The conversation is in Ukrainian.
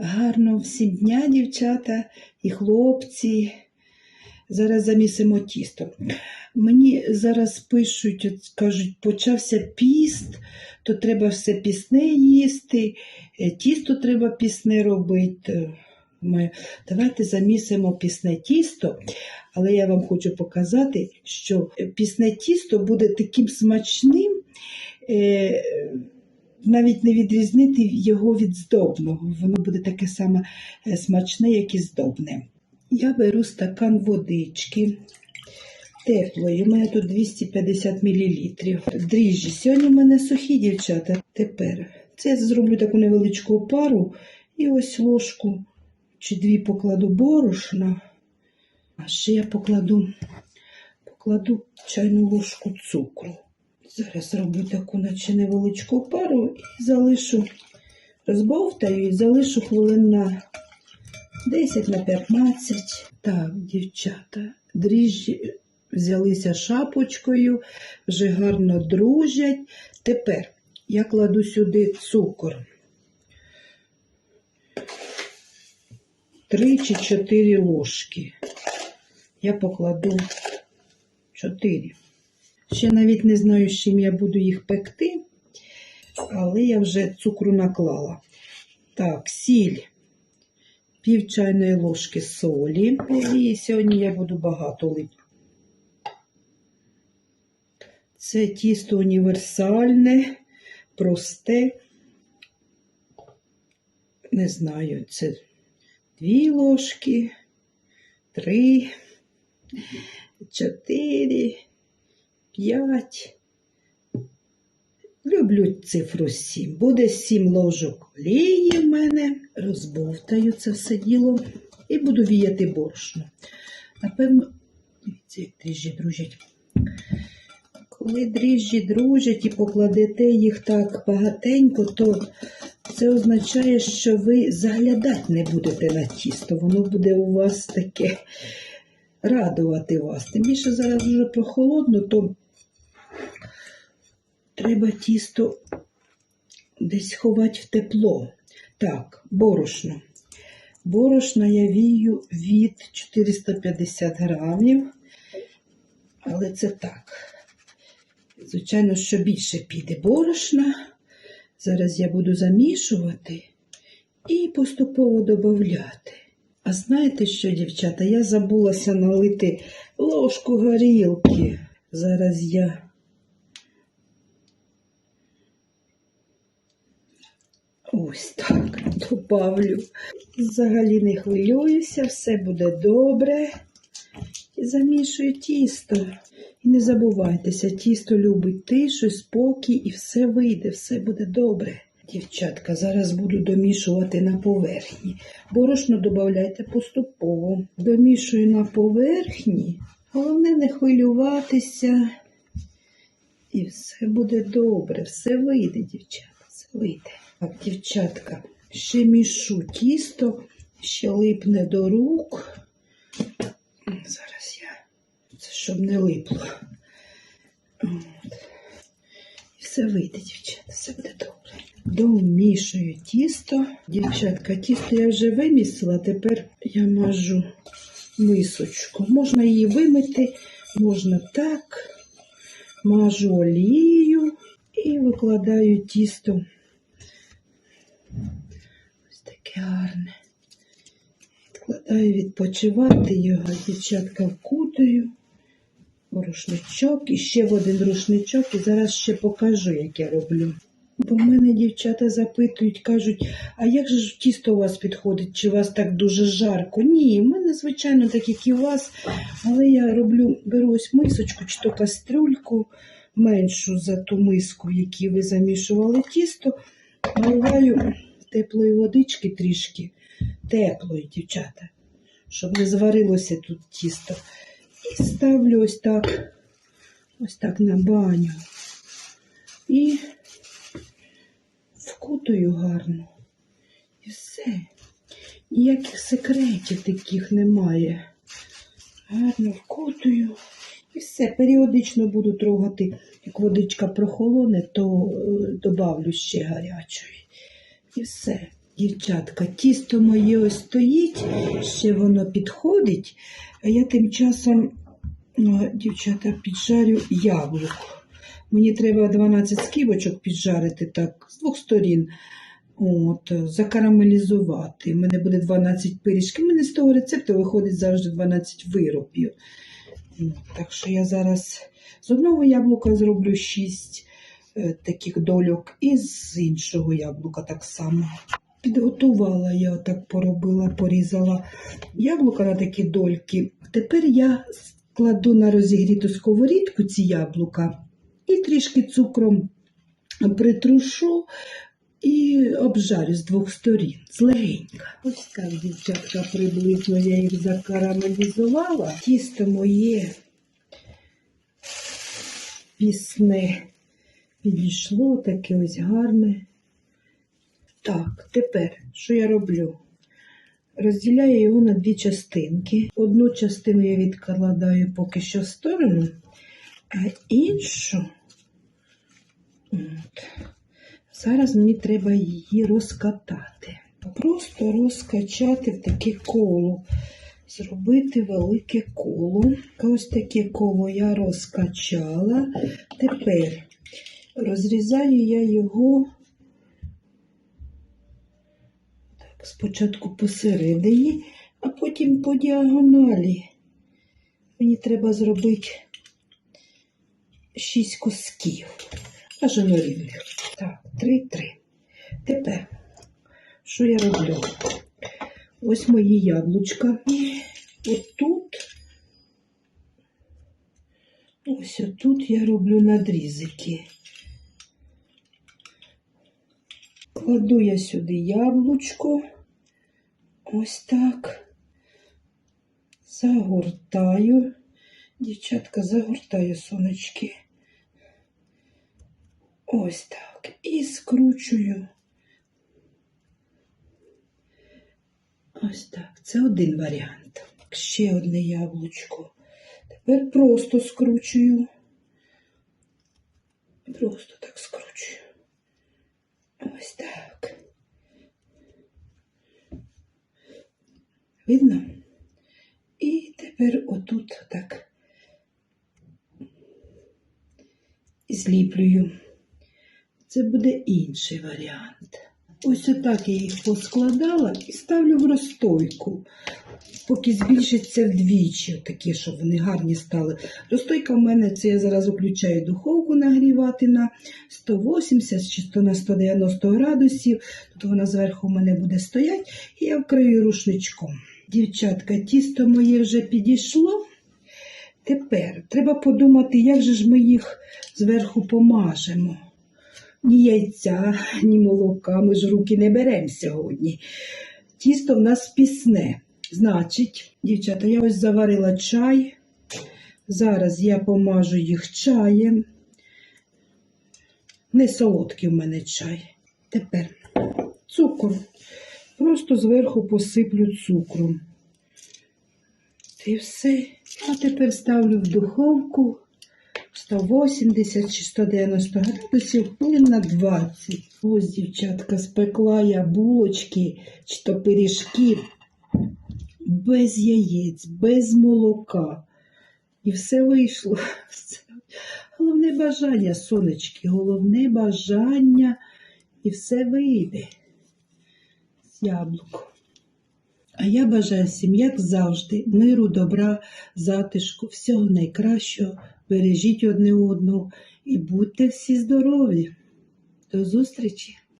Гарно всім дня, дівчата і хлопці. Зараз замісимо тісто. Мені зараз пишуть, кажуть, почався піст, то треба все пісне їсти, е, тісто треба пісне робити. Ми, давайте замісимо пісне тісто, але я вам хочу показати, що пісне тісто буде таким смачним, е, навіть не відрізнити його від здобного. Воно буде таке саме е, смачне, як і здобне. Я беру стакан водички теплої. У мене тут 250 мл. Дріжджі. Сьогодні в мене сухі дівчата. Тепер це я зроблю таку невеличку пару і ось ложку чи дві покладу борошна. А ще я покладу, покладу чайну ложку цукру. Зараз зроблю таку, наче невеличку пару і залишу, розбовтаю і залишу хвилин на 10 на 15. Так, дівчата, дріжджі взялися шапочкою, вже гарно дружать. Тепер я кладу сюди цукор. Три чи чотири ложки. Я покладу чотири. Ще навіть не знаю, з чим я буду їх пекти, але я вже цукру наклала. Так, сіль пів чайної ложки солі. І сьогодні я буду багато лити. Це тісто універсальне, просте. Не знаю, це дві ложки, три, чотири, п'ять. Люблю цифру 7. Буде 7 ложок олії в мене. Розбовтаю це все діло і буду віяти борошно. Напевно, дивіться, як дріжджі дружать. Коли дріжджі дружать і покладете їх так багатенько, то це означає, що ви заглядати не будете на тісто. Воно буде у вас таке радувати вас. Тим більше зараз вже прохолодно, то треба тісто десь ховати в тепло. Так, борошно. Борошна я вію від 450 грамів, але це так. Звичайно, що більше піде борошна. Зараз я буду замішувати і поступово додати. А знаєте що, дівчата, я забулася налити ложку горілки. Зараз я ось так добавлю. Взагалі не хвилююся, все буде добре. І замішую тісто. І не забувайтеся, тісто любить тишу, спокій і все вийде, все буде добре. Дівчатка, зараз буду домішувати на поверхні. Борошно додавайте поступово. Домішую на поверхні. Головне не хвилюватися. І все буде добре, все вийде, дівчата, все вийде. Так, дівчатка, ще мішу тісто, ще липне до рук. Зараз я, це щоб не липло. От. І все вийде, дівчата, все буде добре. Домішую тісто. Дівчатка, тісто я вже вимісила, тепер я мажу мисочку. Можна її вимити, можна так. Мажу олією і викладаю тісто. Ось таке гарне. Відкладаю відпочивати його, дівчатка вкутаю у рушничок і ще в один рушничок, і зараз ще покажу, як я роблю. Бо в мене дівчата запитують, кажуть, а як же тісто у вас підходить, чи у вас так дуже жарко? Ні, в мене, звичайно, так, як і у вас, але я роблю, беру ось мисочку чи то кастрюльку меншу за ту миску, в якій ви замішували тісто, наливаю теплої водички трішки, теплої, дівчата, щоб не зварилося тут тісто. І ставлю ось так, ось так на баню. І вкутую гарно. І все. Ніяких секретів таких немає. Гарно вкутую. І все. Періодично буду трогати. Як водичка прохолоне, то е, добавлю ще гарячої. І все. Дівчатка, тісто моє ось стоїть, ще воно підходить, а я тим часом, дівчата, піджарю яблуко. Мені треба 12 скибочок піджарити так з двох сторін. От, закарамелізувати. У мене буде 12 пиріжків. У мене з того рецепту виходить завжди 12 виробів. Так що я зараз з одного яблука зроблю 6 е, таких дольок, і з іншого яблука так само. Підготувала я так поробила, порізала яблука на такі дольки. Тепер я кладу на розігріту сковорідку ці яблука і трішки цукром притрушу і обжарю з двох сторін, злегенька. Ось так, дівчатка, приблизно я їх закарамелізувала. Тісто моє пісне підійшло, таке ось гарне. Так, тепер що я роблю? Розділяю його на дві частинки. Одну частину я відкладаю поки що в сторону, а іншу. Зараз мені треба її розкатати. Просто розкачати в таке коло. Зробити велике коло. Ось таке коло я розкачала. Тепер розрізаю я його так, спочатку посередині, а потім по діагоналі. Мені треба зробити шість кусків. Бажано рівних. Так, три-три. Тепер, що я роблю? Ось мої яблучка. Отут, ось отут я роблю надрізики. Кладу я сюди яблучко. Ось так. Загортаю. Дівчатка, загортаю сонечки. Ось так. І скручую. Ось так. Це один варіант. Ще одне яблучко. Тепер просто скручую. Просто так скручую. Ось так. Видно? І тепер отут так зліплюю. Це буде інший варіант. Ось отак я їх поскладала і ставлю в розстойку, поки збільшиться вдвічі, такі, щоб вони гарні стали. Розстойка в мене це я зараз включаю духовку нагрівати на 180 чи 100 на 190 градусів. Тут вона зверху в мене буде стояти, і я вкрию рушничком. Дівчатка, тісто моє вже підійшло. Тепер треба подумати, як же ж ми їх зверху помажемо. Ні яйця, ні молока, ми ж руки не беремо сьогодні. Тісто в нас пісне. Значить, дівчата, я ось заварила чай. Зараз я помажу їх чаєм. Не солодкий в мене чай. Тепер цукор. Просто зверху посиплю цукром. І все. А тепер ставлю в духовку 180 чи 190 градусів, хвилин на 20. Ось, дівчатка, спекла я булочки чи то пиріжки без яєць, без молока. І все вийшло. Головне бажання, сонечки, головне бажання, і все вийде з яблуко. А я бажаю всім, як завжди, миру, добра, затишку, всього найкращого. Бережіть одне одного і будьте всі здорові. До зустрічі!